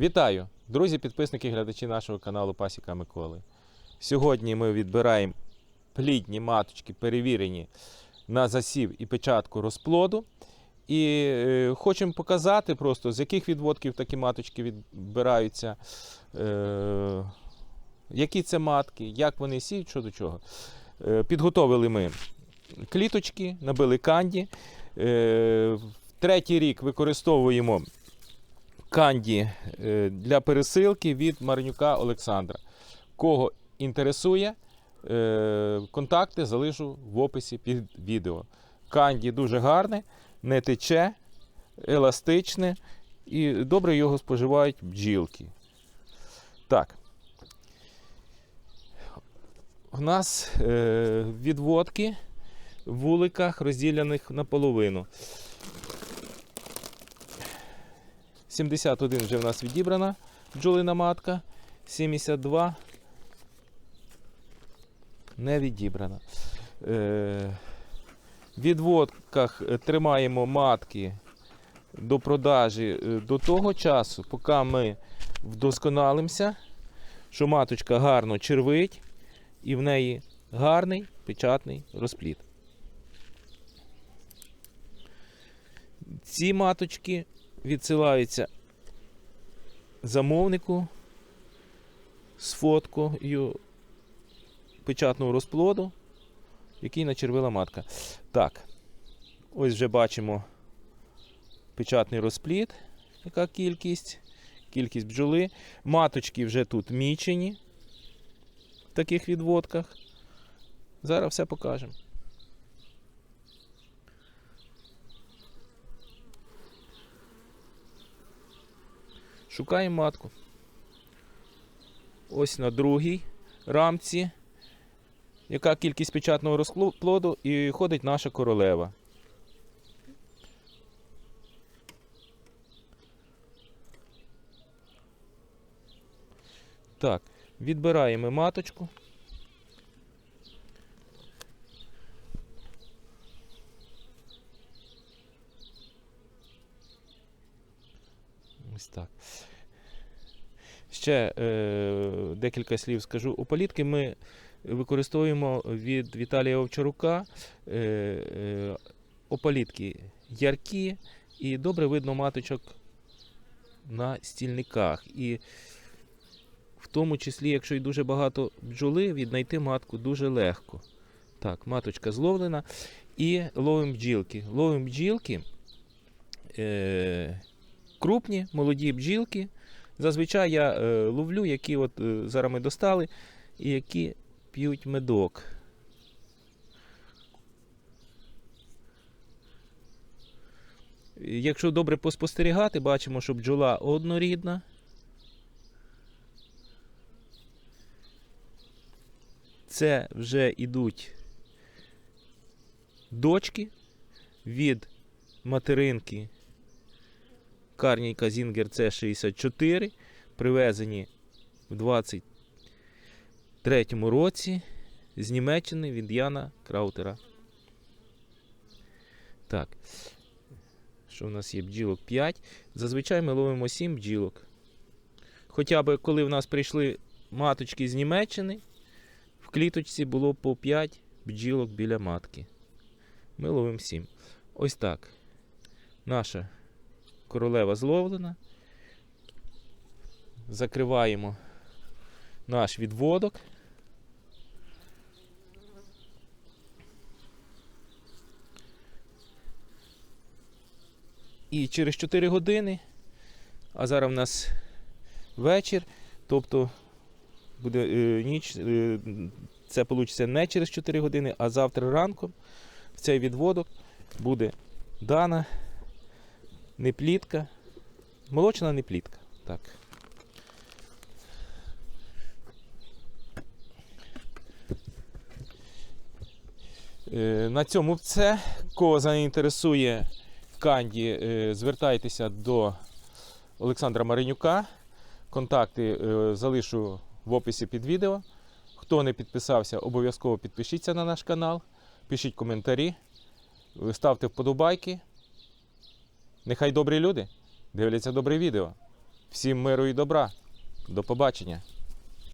Вітаю, друзі, підписники і глядачі нашого каналу Пасіка Миколи. Сьогодні ми відбираємо плідні маточки, перевірені на засів і печатку розплоду. І е, хочемо показати просто, з яких відводків такі маточки відбираються, е, які це матки, як вони сіють, що до чого. Е, підготовили ми кліточки, набили канді. Е, третій рік використовуємо канді е, для пересилки від Марнюка Олександра. Кого інтересує, е, контакти залишу в описі під відео. Канді дуже гарне, не тече, еластичне і добре його споживають бджілки. Так. У нас е, відводки в вуликах розділених наполовину. 71 вже в нас відібрана бджолина матка. 72 не відібрана. Е, відводках тримаємо матки до продажі е, до того часу, поки ми вдосконалимося, що маточка гарно червить і в неї гарний печатний розплід. Ці маточки відсилаються замовнику з фоткою печатного розплоду, який начервила матка. Так, ось вже бачимо печатний розплід, яка кількість, кількість бджоли. Маточки вже тут мічені в таких відводках. Зараз все покажемо. Шукаємо матку. Ось на другій рамці. Яка кількість печатного розплоду і ходить наша королева. Так, відбираємо маточку. Ось так. Ще е, декілька слів скажу. Опалітки ми використовуємо від Віталія Овчарука. Е, е, опалітки яркі і добре видно маточок на стільниках. І в тому числі, якщо й дуже багато бджоли, віднайти матку дуже легко. Так, маточка зловлена. І ловимо бджілки. Ловимо бджілки. Е, крупні, молоді бджілки. Зазвичай я е, ловлю, які от е, зараз ми достали, і які п'ють медок. Якщо добре поспостерігати, бачимо, що бджола однорідна. Це вже йдуть дочки від материнки Карнійка Зінгер С64, привезені в 23-му році з Німеччини від Яна Краутера. Так. Що в нас є бджілок 5. Зазвичай ми ловимо 7 бджілок. Хоча б коли в нас прийшли маточки з Німеччини, в кліточці було по 5 бджілок біля матки. Ми ловимо 7. Ось так. Наша королева зловлена. Закриваємо наш відводок. І через 4 години, а зараз в нас вечір, тобто буде е, ніч, е, це вийде не через 4 години, а завтра ранком в цей відводок буде дана неплітка, молочна неплітка. Так. Е, На цьому все. Кого заінтересує Канді, е, звертайтеся до Олександра Маринюка. Контакти е, залишу в описі під відео. Хто не підписався, обов'язково підпишіться на наш канал, пишіть коментарі, ставте вподобайки. Нехай добрі люди дивляться добре відео. Всім миру і добра. До побачення.